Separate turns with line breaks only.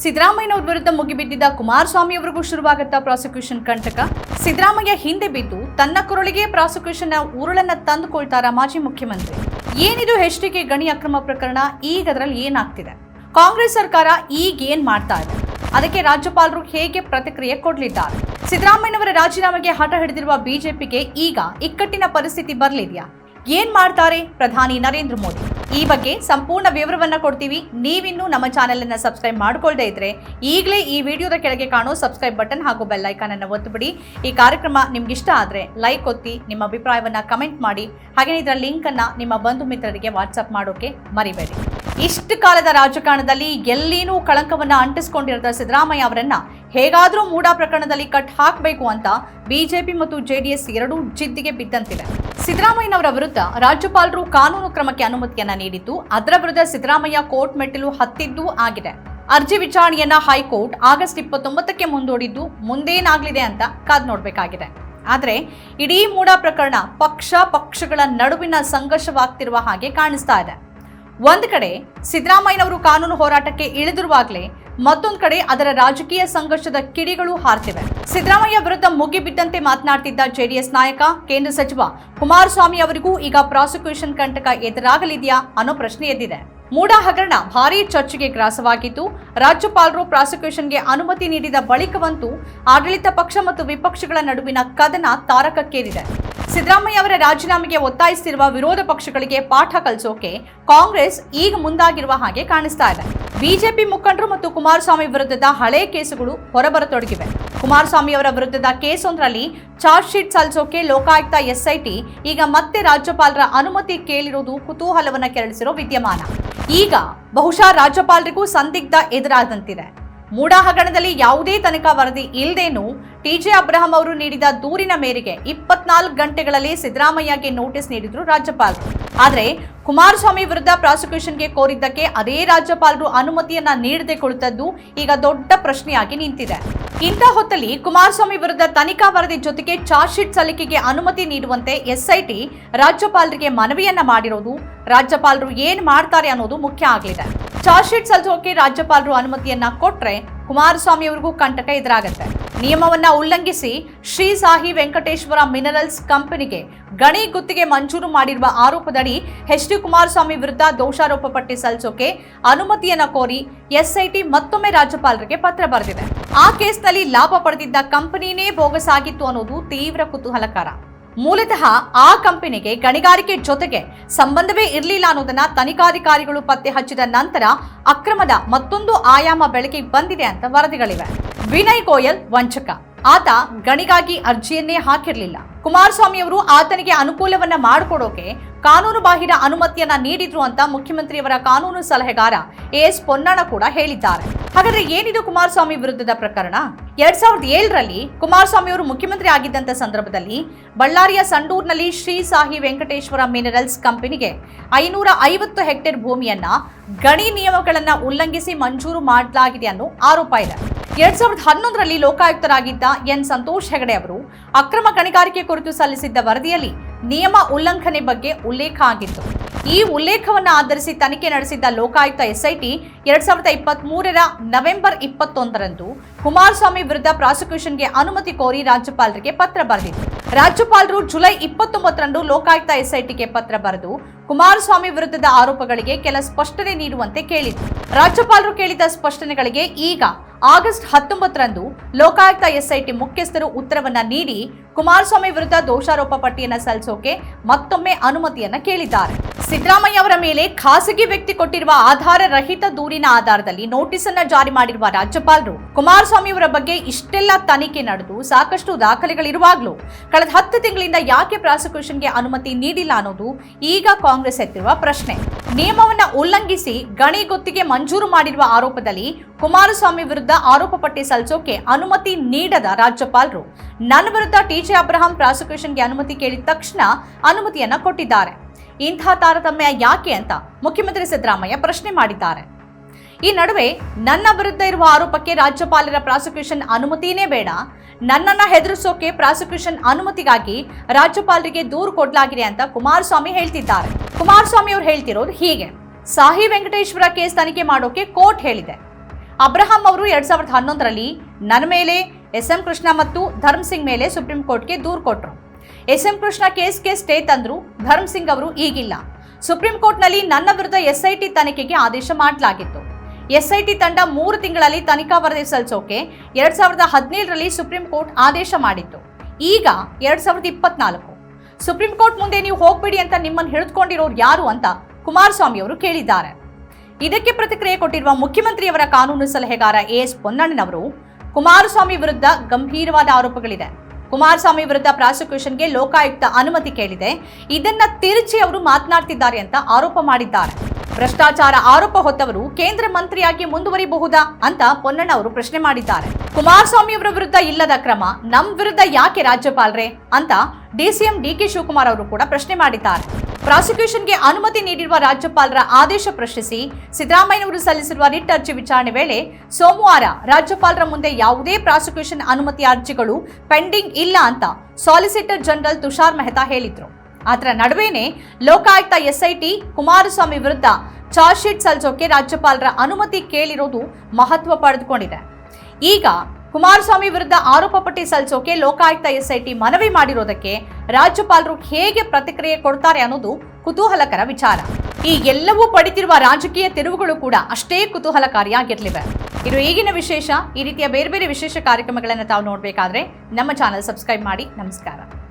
ಸಿದ್ದರಾಮಯ್ಯನವ್ರ ವಿರುದ್ಧ ಮುಗಿಬಿದ್ದಿದ್ದ ಕುಮಾರಸ್ವಾಮಿ ಅವರಿಗೂ ಶುರುವಾಗುತ್ತಾ ಪ್ರಾಸಿಕ್ಯೂಷನ್ ಕಂಟಕ. ಸಿದ್ದರಾಮಯ್ಯ ಹಿಂದೆ ಬಿದ್ದು ತನ್ನ ಕೊರಳಿಗೆ ಪ್ರಾಸಿಕ್ಯೂಷನ್ ಉರುಳನ್ನ ತಂದುಕೊಳ್ತಾರ ಮಾಜಿ ಮುಖ್ಯಮಂತ್ರಿ. ಏನಿದು ಹೆಚ್ಡಿಕೆ ಗಣಿ ಅಕ್ರಮ ಪ್ರಕರಣ? ಈಗ ಅದರಲ್ಲಿ ಏನಾಗ್ತಿದೆ? ಕಾಂಗ್ರೆಸ್ ಸರ್ಕಾರ ಈಗ ಏನ್ ಮಾಡ್ತಾ ಇದೆ? ಅದಕ್ಕೆ ರಾಜ್ಯಪಾಲರು ಹೇಗೆ ಪ್ರತಿಕ್ರಿಯೆ ಕೊಡಲಿದ್ದಾರೆ? ಸಿದ್ದರಾಮಯ್ಯನವರ ರಾಜೀನಾಮೆಗೆ ಹಠ ಹಿಡಿದಿರುವ ಬಿಜೆಪಿಗೆ ಈಗ ಇಕ್ಕಟ್ಟಿನ ಪರಿಸ್ಥಿತಿ ಬರಲಿದೆಯಾ? ಏನ್ ಮಾಡ್ತಾರೆ? ಪ್ರಧಾನಿ ನರೇಂದ್ರ ಮೋದಿ. ಈ ಬಗ್ಗೆ ಸಂಪೂರ್ಣ ವಿವರವನ್ನ ಕೊಡ್ತೀವಿ. ನೀವಿನ್ನೂ ನಮ್ಮ ಚಾನೆಲ್ ಅನ್ನ ಸಬ್ಸ್ಕ್ರೈಬ್ ಮಾಡ್ಕೊಳ್ದೇ ಇದ್ರೆ ಈಗಲೇ ಈ ವಿಡಿಯೋದ ಕೆಳಗೆ ಕಾಣೋ ಸಬ್ಸ್ಕ್ರೈಬ್ ಬಟನ್ ಹಾಗೂ ಬೆಲ್ ಐಕಾನ್ ಅನ್ನು ಒತ್ತುಬಿಡಿ. ಈ ಕಾರ್ಯಕ್ರಮ ನಿಮ್ಗೆ ಇಷ್ಟ ಆದ್ರೆ ಲೈಕ್ ಒತ್ತಿ, ನಿಮ್ಮ ಅಭಿಪ್ರಾಯವನ್ನ ಕಮೆಂಟ್ ಮಾಡಿ. ಹಾಗೆ ಇದರ ಲಿಂಕ್ ಅನ್ನ ನಿಮ್ಮ ಬಂಧು ಮಿತ್ರರಿಗೆ ವಾಟ್ಸ್ಆಪ್ ಮಾಡೋಕೆ ಮರಿಬೇಡಿ. ಇಷ್ಟು ಕಾಲದ ರಾಜಕಾರಣದಲ್ಲಿ ಎಲ್ಲಿನೂ ಕಳಂಕವನ್ನ ಅಂಟಿಸ್ಕೊಂಡಿರದ ಸಿದ್ದರಾಮಯ್ಯ ಅವರನ್ನ ಹೇಗಾದ್ರೂ ಮೂಡಾ ಪ್ರಕರಣದಲ್ಲಿ ಕಟ್ ಹಾಕಬೇಕು ಅಂತ ಬಿಜೆಪಿ ಮತ್ತು ಜೆಡಿಎಸ್ ಎರಡೂ ಜಿದ್ದಿಗೆ ಬಿದ್ದಂತಿದೆ ಸಿದ್ದರಾಮಯ್ಯನವರ ವಿರುದ್ಧ ರಾಜ್ಯಪಾಲರು ಕಾನೂನು ಕ್ರಮಕ್ಕೆ ಅನುಮತಿಯನ್ನ ನೀಡಿದ್ದು, ಅದರ ವಿರುದ್ಧ ಸಿದ್ದರಾಮಯ್ಯ ಕೋರ್ಟ್ ಮೆಟ್ಟಿಲು ಹತ್ತಿದ್ದೂ ಆಗಿದೆ. ಅರ್ಜಿ ವಿಚಾರಣೆಯನ್ನ ಹೈಕೋರ್ಟ್ ಆಗಸ್ಟ್ ಇಪ್ಪತ್ತೊಂಬತ್ತಕ್ಕೆ ಮುಂದೂಡಿದ್ದು ಮುಂದೇನಾಗಲಿದೆ ಅಂತ ಕಾದ್ ನೋಡಬೇಕಾಗಿದೆ. ಆದರೆ, ಇಡೀ ಮೂಡಾ ಪ್ರಕರಣ ಪಕ್ಷ ಪಕ್ಷಗಳ ನಡುವಿನ ಸಂಘರ್ಷವಾಗ್ತಿರುವ ಹಾಗೆ ಕಾಣಿಸ್ತಾ ಇದೆ. ಒಂದು ಕಡೆ ಸಿದ್ದರಾಮಯ್ಯನವರು ಕಾನೂನು ಹೋರಾಟಕ್ಕೆ ಇಳಿದಿರುವಾಗಲೇ ಮತ್ತೊಂದ್ ಕಡೆ ಅದರ ರಾಜಕೀಯ ಸಂಘರ್ಷದ ಕಿಡಿಗಳು ಹಾರ್ತಿವೆ. ಸಿದ್ದರಾಮಯ್ಯ ವಿರುದ್ಧ ಮುಗಿಬಿದ್ದಂತೆ ಮಾತನಾಡ್ತಿದ್ದ ಜೆಡಿಎಸ್ ನಾಯಕ, ಕೇಂದ್ರ ಸಚಿವ ಕುಮಾರಸ್ವಾಮಿ ಅವರಿಗೂ ಈಗ ಪ್ರಾಸಿಕ್ಯೂಷನ್ ಕಂಟಕ ಎದುರಾಗಲಿದೆಯಾ ಅನ್ನೋ ಪ್ರಶ್ನೆ ಎದ್ದಿದೆ. ಮೂಡಾ ಹಗರಣ ಭಾರೀ ಚರ್ಚೆಗೆ ಗ್ರಾಸವಾಗಿದ್ದು, ರಾಜ್ಯಪಾಲರು ಪ್ರಾಸಿಕ್ಯೂಷನ್ಗೆ ಅನುಮತಿ ನೀಡಿದ ಬಳಿಕವಂತೂ ಆಡಳಿತ ಪಕ್ಷ ಮತ್ತು ವಿಪಕ್ಷಗಳ ನಡುವಿನ ಕದನ ತಾರಕಕ್ಕೇರಿದೆ. ಸಿದ್ದರಾಮಯ್ಯ ಅವರ ರಾಜೀನಾಮೆಗೆ ಒತ್ತಾಯಿಸುತ್ತಿರುವ ವಿರೋಧ ಪಕ್ಷಗಳಿಗೆ ಪಾಠ ಕಲಿಸೋಕೆ ಕಾಂಗ್ರೆಸ್ ಈಗ ಮುಂದಾಗಿರುವ ಹಾಗೆ ಕಾಣಿಸ್ತಾ ಇದೆ. ಬಿಜೆಪಿ ಮುಖಂಡರು ಮತ್ತು ಕುಮಾರಸ್ವಾಮಿ ವಿರುದ್ಧದ ಹಳೆ ಕೇಸುಗಳು ಹೊರಬರತೊಡಗಿವೆ. ಕುಮಾರಸ್ವಾಮಿ ಅವರ ವಿರುದ್ಧದ ಕೇಸೊಂದರಲ್ಲಿ ಚಾರ್ಜ್ ಶೀಟ್ ಸಲ್ಲಿಸೋಕೆ ಲೋಕಾಯುಕ್ತ ಎಸ್ಐಟಿ ಈಗ ಮತ್ತೆ ರಾಜ್ಯಪಾಲರ ಅನುಮತಿ ಕೇಳಿರುವುದು ಕುತೂಹಲವನ್ನು ಕೆರಳಿಸಿರೋ ವಿದ್ಯಮಾನ. ಈಗ ಬಹುಶಃ ರಾಜ್ಯಪಾಲರಿಗೂ ಸಂದಿಗ್ಧ ಎದುರಾದಂತಿದೆ. ಮೂಡಾ ಹಗರಣದಲ್ಲಿ ಯಾವುದೇ ತನಿಖಾ ವರದಿ ಇಲ್ಲದೇನು ಟಿಜೆ ಅಬ್ರಹಂ ಅವರು ನೀಡಿದ ದೂರಿನ ಮೇರೆಗೆ ಇಪ್ಪತ್ನಾಲ್ಕು ಗಂಟೆಗಳಲ್ಲಿ ಸಿದ್ದರಾಮಯ್ಯಗೆ ನೋಟಿಸ್ ನೀಡಿದ್ರು ರಾಜ್ಯಪಾಲ. ಆದರೆ ಕುಮಾರಸ್ವಾಮಿ ವಿರುದ್ಧ ಪ್ರಾಸಿಕ್ಯೂಷನ್ಗೆ ಕೋರಿದ್ದಕ್ಕೆ ಅದೇ ರಾಜ್ಯಪಾಲರು ಅನುಮತಿಯನ್ನ ನೀಡದೆ ಕುಳಿತದ್ದು ಈಗ ದೊಡ್ಡ ಪ್ರಶ್ನೆಯಾಗಿ ನಿಂತಿದೆ. ಇಂಥ ಹೊತ್ತಲ್ಲಿ ಕುಮಾರಸ್ವಾಮಿ ವಿರುದ್ಧ ತನಿಖಾ ವರದಿ ಜೊತೆಗೆ ಚಾರ್ಜ್ ಶೀಟ್ ಸಲ್ಲಿಕೆಗೆ ಅನುಮತಿ ನೀಡುವಂತೆ ಎಸ್ಐಟಿ ರಾಜ್ಯಪಾಲರಿಗೆ ಮನವಿಯನ್ನ ಮಾಡಿರೋದು ರಾಜ್ಯಪಾಲರು ಏನು ಮಾಡ್ತಾರೆ ಅನ್ನೋದು ಮುಖ್ಯ ಆಗಲಿದೆ. ಚಾರ್ಜ್ ಶೀಟ್ ಸಲ್ಲಿಸೋಕೆ ರಾಜ್ಯಪಾಲರು ಅನುಮತಿಯನ್ನ ಕೊಟ್ರೆ ಕುಮಾರಸ್ವಾಮಿ ಅವರಿಗೂ ಕಂಟಕ ಎದುರಾಗುತ್ತೆ. ನಿಯಮವನ್ನ ಉಲ್ಲಂಘಿಸಿ ಶ್ರೀ ಸಾಹಿ ವೆಂಕಟೇಶ್ವರ ಮಿನರಲ್ಸ್ ಕಂಪನಿಗೆ ಗಣಿ ಗುತ್ತಿಗೆ ಮಂಜೂರು ಮಾಡಿರುವ ಆರೋಪದಡಿ ಎಚ್ ಡಿ ಕುಮಾರಸ್ವಾಮಿ ವಿರುದ್ಧ ದೋಷಾರೋಪ ಪಟ್ಟಿ ಸಲ್ಲಿಸೋಕೆ ಅನುಮತಿಯನ್ನ ಕೋರಿ ಎಸ್ಐಟಿ ಮತ್ತೊಮ್ಮೆ ರಾಜ್ಯಪಾಲರಿಗೆ ಪತ್ರ ಬರೆದಿದೆ. ಆ ಕೇಸ್ನಲ್ಲಿ ಲಾಭ ಪಡೆದಿದ್ದ ಕಂಪನಿನೇ ಬೋಗಸಾಗಿತ್ತು ಅನ್ನೋದು ತೀವ್ರ ಕುತೂಹಲಕರ. ಮೂಲತಃ ಆ ಕಂಪನಿಗೆ ಗಣಿಗಾರಿಕೆ ಜೊತೆಗೆ ಸಂಬಂಧವೇ ಇರಲಿಲ್ಲ ಅನ್ನೋದನ್ನ ತನಿಖಾಧಿಕಾರಿಗಳು ಪತ್ತೆ ಹಚ್ಚಿದ ನಂತರ ಅಕ್ರಮದ ಮತ್ತೊಂದು ಆಯಾಮ ಬೆಳಕಿಗೆ ಬಂದಿದೆ ಅಂತ ವರದಿಗಳಿವೆ. ವಿನಯ್ ಗೋಯಲ್, ವಂಚಕ. ಆತ ಗಣಿಗಾಗಿ ಅರ್ಜಿಯನ್ನೇ ಹಾಕಿರಲಿಲ್ಲ. ಕುಮಾರಸ್ವಾಮಿ ಅವರು ಆತನಿಗೆ ಅನುಕೂಲವನ್ನ ಮಾಡಿಕೊಡೋಕೆ ಕಾನೂನು ಬಾಹಿರ ಅನುಮತಿಯನ್ನ ನೀಡಿದ್ರು ಅಂತ ಮುಖ್ಯಮಂತ್ರಿಯವರ ಕಾನೂನು ಸಲಹೆಗಾರ ಎಸ್ ಪೊನ್ನಣ್ಣ ಕೂಡ ಹೇಳಿದ್ದಾರೆ. ಹಾಗಾದ್ರೆ ಏನಿದು ಕುಮಾರಸ್ವಾಮಿ ವಿರುದ್ಧದ ಪ್ರಕರಣ? ಎರಡ್ ಸಾವಿರದ ಏಳರಲ್ಲಿ ಕುಮಾರಸ್ವಾಮಿ ಅವರು ಮುಖ್ಯಮಂತ್ರಿ ಆಗಿದ್ದಂತ ಸಂದರ್ಭದಲ್ಲಿ ಬಳ್ಳಾರಿಯ ಸಂಡೂರ್ನಲ್ಲಿ ಶ್ರೀ ಸಾಹಿ ವೆಂಕಟೇಶ್ವರ ಮಿನರಲ್ಸ್ ಕಂಪನಿಗೆ ಐನೂರ ಐವತ್ತು ಹೆಕ್ಟೇರ್ ಭೂಮಿಯನ್ನ ಗಣಿ ನಿಯಮಗಳನ್ನ ಉಲ್ಲಂಘಿಸಿ ಮಂಜೂರು ಮಾಡಲಾಗಿದೆ ಅನ್ನೋ ಆರೋಪ ಇದೆ. ಎರಡ್ ಸಾವಿರದ ಹನ್ನೊಂದರಲ್ಲಿ ಲೋಕಾಯುಕ್ತರಾಗಿದ್ದ ಎನ್ ಸಂತೋಷ್ ಹೆಗಡೆ ಅವರು ಅಕ್ರಮ ಗಣಿಗಾರಿಕೆ ಕುರಿತು ಸಲ್ಲಿಸಿದ್ದ ವರದಿಯಲ್ಲಿ ನಿಯಮ ಉಲ್ಲಂಘನೆ ಬಗ್ಗೆ ಉಲ್ಲೇಖ ಆಗಿತ್ತು. ಈ ಉಲ್ಲೇಖವನ್ನು ಆಧರಿಸಿ ತನಿಖೆ ನಡೆಸಿದ್ದ ಲೋಕಾಯುಕ್ತ ಎಸ್ಐಟಿ ಎರಡ್ ಸಾವಿರದ ಇಪ್ಪತ್ತ್ ಮೂರರ ನವೆಂಬರ್ ಇಪ್ಪತ್ತೊಂದರಂದು ಕುಮಾರಸ್ವಾಮಿ ವಿರುದ್ಧ ಪ್ರಾಸಿಕ್ಯೂಷನ್ಗೆ ಅನುಮತಿ ಕೋರಿ ರಾಜ್ಯಪಾಲರಿಗೆ ಪತ್ರ ಬರೆದಿತ್ತು. ರಾಜ್ಯಪಾಲರು ಜುಲೈ ಇಪ್ಪತ್ತೊಂಬತ್ತರಂದು ಲೋಕಾಯುಕ್ತ ಎಸ್ಐಟಿಗೆ ಪತ್ರ ಬರೆದು ಕುಮಾರಸ್ವಾಮಿ ವಿರುದ್ಧದ ಆರೋಪಗಳಿಗೆ ಕೆಲ ಸ್ಪಷ್ಟನೆ ನೀಡುವಂತೆ ಕೇಳಿದ್ರು ರಾಜ್ಯಪಾಲರು ಕೇಳಿದ ಸ್ಪಷ್ಟನೆಗಳಿಗೆ ಈಗ ಆಗಸ್ಟ್ ಹತ್ತೊಂಬತ್ತರಂದು ಲೋಕಾಯುಕ್ತ ಎಸ್ಐಟಿ ಮುಖ್ಯಸ್ಥರು ಉತ್ತರವನ್ನು ನೀಡಿ ಕುಮಾರಸ್ವಾಮಿ ವಿರುದ್ಧ ದೋಷಾರೋಪ ಪಟ್ಟಿಯನ್ನು ಸಲ್ಲಿಸೋಕೆ ಮತ್ತೊಮ್ಮೆ ಅನುಮತಿಯನ್ನ ಕೇಳಿದ್ದಾರೆ. ಸಿದ್ದರಾಮಯ್ಯ ಅವರ ಮೇಲೆ ಖಾಸಗಿ ವ್ಯಕ್ತಿ ಕೊಟ್ಟಿರುವ ಆಧಾರ ರಹಿತ ದೂರಿನ ಆಧಾರದಲ್ಲಿ ನೋಟಿಸ್ ಅನ್ನ ಜಾರಿ ಮಾಡಿರುವ ರಾಜ್ಯಪಾಲರು, ಕುಮಾರಸ್ವಾಮಿ ಅವರ ಬಗ್ಗೆ ಇಷ್ಟೆಲ್ಲ ತನಿಖೆ ನಡೆದು ಸಾಕಷ್ಟು ದಾಖಲೆಗಳಿರುವಾಗಲೂ ಕಳೆದ ಹತ್ತು ತಿಂಗಳಿಂದ ಯಾಕೆ ಪ್ರಾಸಿಕ್ಯೂಷನ್ಗೆ ಅನುಮತಿ ನೀಡಿಲ್ಲ ಅನ್ನೋದು ಈಗ ಕಾಂಗ್ರೆಸ್ ಎತ್ತಿರುವ ಪ್ರಶ್ನೆ. ನಿಯಮವನ್ನ ಉಲ್ಲಂಘಿಸಿ ಗಣಿ ಗುತ್ತಿಗೆ ಮಂಜೂರು ಮಾಡಿರುವ ಆರೋಪದಲ್ಲಿ ಕುಮಾರಸ್ವಾಮಿ ವಿರುದ್ಧ ಆರೋಪ ಪಟ್ಟಿ ಸಲ್ಲಿಸೋಕೆ ಅನುಮತಿ ನೀಡದ ರಾಜ್ಯಪಾಲರು ನನ್ನ ವಿರುದ್ಧ ಟಿಜೆ ಅಬ್ರಹಾಂ ಪ್ರಾಸಿಕ್ಯೂಷನ್ಗೆ ಅನುಮತಿ ಕೇಳಿದ ತಕ್ಷಣ ಅನುಮತಿಯನ್ನ ಕೊಟ್ಟಿದ್ದಾರೆ. ಇಂಥ ತಾರತಮ್ಯ ಯಾಕೆ ಅಂತ ಮುಖ್ಯಮಂತ್ರಿ ಸಿದ್ದರಾಮಯ್ಯ ಪ್ರಶ್ನೆ ಮಾಡಿದ್ದಾರೆ. ಈ ನಡುವೆ ನನ್ನ ವಿರುದ್ಧ ಇರುವ ಆರೋಪಕ್ಕೆ ರಾಜ್ಯಪಾಲರ ಪ್ರಾಸಿಕ್ಯೂಷನ್ ಅನುಮತಿನೇ ಬೇಡ. ನನ್ನನ್ನು ಹೆದರಿಸೋಕೆ ಪ್ರಾಸಿಕ್ಯೂಷನ್ ಅನುಮತಿಗಾಗಿ ರಾಜ್ಯಪಾಲರಿಗೆ ದೂರು ಕೊಡಲಾಗಿದೆ ಅಂತ ಕುಮಾರಸ್ವಾಮಿ ಹೇಳ್ತಿದ್ದಾರೆ. ಕುಮಾರಸ್ವಾಮಿ ಅವರು ಹೇಳ್ತಿರೋದು ಹೀಗೆ. ಸಾಹಿ ವೆಂಕಟೇಶ್ವರ ಕೇಸ್ ತನಿಖೆ ಮಾಡೋಕೆ ಕೋರ್ಟ್ ಹೇಳಿದೆ. ಅಬ್ರಹಾಂ ಅವರು ಎರಡ್ ಸಾವಿರದ ಹನ್ನೊಂದರಲ್ಲಿ ನನ್ನ ಮೇಲೆ ಎಸ್ ಎಂ ಕೃಷ್ಣ ಮತ್ತು ಧರ್ಮ್ ಸಿಂಗ್ ಮೇಲೆ ಸುಪ್ರೀಂ ಕೋರ್ಟ್ಗೆ ದೂರು ಕೊಟ್ಟರು ಎಸ್ ಎಂ ಕೃಷ್ಣ ಕೇಸ್ಗೆ ಸ್ಟೇ ತಂದ್ರು, ಧರ್ಮ್ ಸಿಂಗ್ ಅವರು ಈಗಿಲ್ಲ. ಸುಪ್ರೀಂ ಕೋರ್ಟ್ನಲ್ಲಿ ನನ್ನ ವಿರುದ್ಧ ಎಸ್ಐಟಿ ತನಿಖೆಗೆ ಆದೇಶ ಮಾಡಲಾಗಿತ್ತು. ಎಸ್ಐಟಿ ತಂಡ ಮೂರು ತಿಂಗಳಲ್ಲಿ ತನಿಖಾ ವರದಿ ಸಲ್ಲಿಸೋಕೆ ಎರಡ್ ಸಾವಿರದ ಹದಿನೇಳರಲ್ಲಿ ಸುಪ್ರೀಂ ಕೋರ್ಟ್ ಆದೇಶ ಮಾಡಿತ್ತು. ಈಗ ಎರಡ್ ಸಾವಿರದ ಇಪ್ಪತ್ನಾಲ್ಕು. ಸುಪ್ರೀಂ ಕೋರ್ಟ್ ಮುಂದೆ ನೀವು ಹೋಗ್ಬೇಡಿ ಅಂತ ನಿಮ್ಮನ್ನು ಹಿಡಿದುಕೊಂಡಿರೋರು ಯಾರು ಅಂತ ಕುಮಾರಸ್ವಾಮಿ ಅವರು ಕೇಳಿದ್ದಾರೆ. ಇದಕ್ಕೆ ಪ್ರತಿಕ್ರಿಯೆ ಕೊಟ್ಟಿರುವ ಮುಖ್ಯಮಂತ್ರಿಯವರ ಕಾನೂನು ಸಲಹೆಗಾರ ಎ ಎಸ್ ಪೊನ್ನಣ್ಣನವರು ಕುಮಾರಸ್ವಾಮಿ ವಿರುದ್ಧ ಗಂಭೀರವಾದ ಆರೋಪಗಳಿದೆ. ಕುಮಾರಸ್ವಾಮಿ ವಿರುದ್ಧ ಪ್ರಾಸಿಕ್ಯೂಷನ್ಗೆ ಲೋಕಾಯುಕ್ತ ಅನುಮತಿ ಕೇಳಿದೆ. ಇದನ್ನ ತಿರುಚಿ ಅವರು ಮಾತನಾಡ್ತಿದ್ದಾರೆ ಅಂತ ಆರೋಪ ಮಾಡಿದ್ದಾರೆ. ಭ್ರಷ್ಟಾಚಾರ ಆರೋಪ ಹೊತ್ತವರು ಕೇಂದ್ರ ಮಂತ್ರಿಯಾಗಿ ಮುಂದುವರಿಬಹುದಾ ಅಂತ ಪೊನ್ನಣ್ಣ ಅವರು ಪ್ರಶ್ನೆ ಮಾಡಿದ್ದಾರೆ. ಕುಮಾರಸ್ವಾಮಿ ಅವರ ವಿರುದ್ಧ ಇಲ್ಲದ ಕ್ರಮ ನಮ್ ವಿರುದ್ಧ ಯಾಕೆ ರಾಜ್ಯಪಾಲರೇ ಅಂತ ಡಿಸಿಎಂ ಡಿಕೆ ಶಿವಕುಮಾರ್ ಅವರು ಕೂಡ ಪ್ರಶ್ನೆ ಮಾಡಿದ್ದಾರೆ. ಪ್ರಾಸಿಕ್ಯೂಷನ್ಗೆ ಅನುಮತಿ ನೀಡಿರುವ ರಾಜ್ಯಪಾಲರ ಆದೇಶ ಪ್ರಶ್ನಿಸಿ ಸಿದ್ದರಾಮಯ್ಯನವರು ಸಲ್ಲಿಸಿರುವ ರಿಟ್ ಅರ್ಜಿ ವಿಚಾರಣೆ ವೇಳೆ ಸೋಮವಾರ ರಾಜ್ಯಪಾಲರ ಮುಂದೆ ಯಾವುದೇ ಪ್ರಾಸಿಕ್ಯೂಷನ್ ಅನುಮತಿ ಅರ್ಜಿಗಳು ಪೆಂಡಿಂಗ್ ಇಲ್ಲ ಅಂತ ಸಾಲಿಸಿಟರ್ ಜನರಲ್ ತುಷಾರ್ ಮೆಹ್ತಾ ಹೇಳಿದ್ರು. ಅದರ ನಡುವೆನೆ ಲೋಕಾಯುಕ್ತ ಎಸ್ಐಟಿ ಕುಮಾರಸ್ವಾಮಿ ವಿರುದ್ಧ ಚಾರ್ಜ್ ಶೀಟ್ ಸಲ್ಲಿಸೋಕೆ ರಾಜ್ಯಪಾಲರ ಅನುಮತಿ ಕೇಳಿರೋದು ಮಹತ್ವ ಪಡೆದುಕೊಂಡಿದೆ. ಈಗ ಕುಮಾರಸ್ವಾಮಿ ವಿರುದ್ಧ ಆರೋಪ ಪಟ್ಟಿ ಸಲ್ಲಿಸೋಕೆ ಲೋಕಾಯುಕ್ತ ಎಸ್ಐಟಿ ಮನವಿ ಮಾಡಿರೋದಕ್ಕೆ ರಾಜ್ಯಪಾಲರು ಹೇಗೆ ಪ್ರತಿಕ್ರಿಯೆ ಕೊಡ್ತಾರೆ ಅನ್ನೋದು ಕುತೂಹಲಕರ ವಿಚಾರ. ಈ ಎಲ್ಲವೂ ಪಡಿತಿರುವ ರಾಜಕೀಯ ತಿರುವುಗಳು ಕೂಡ ಅಷ್ಟೇ ಕುತೂಹಲಕಾರಿಯಾಗಿರ್ಲಿವೆ. ಇದು ಈಗಿನ ವಿಶೇಷ, ಈ ರೀತಿಯ ಬೇರೆ ಬೇರೆ ವಿಶೇಷ ಕಾರ್ಯಕ್ರಮಗಳನ್ನು ತಾವು ನೋಡಬೇಕಾದ್ರೆ ನಮ್ಮ ಚಾನಲ್ ಸಬ್ಸ್ಕ್ರೈಬ್ ಮಾಡಿ. ನಮಸ್ಕಾರ.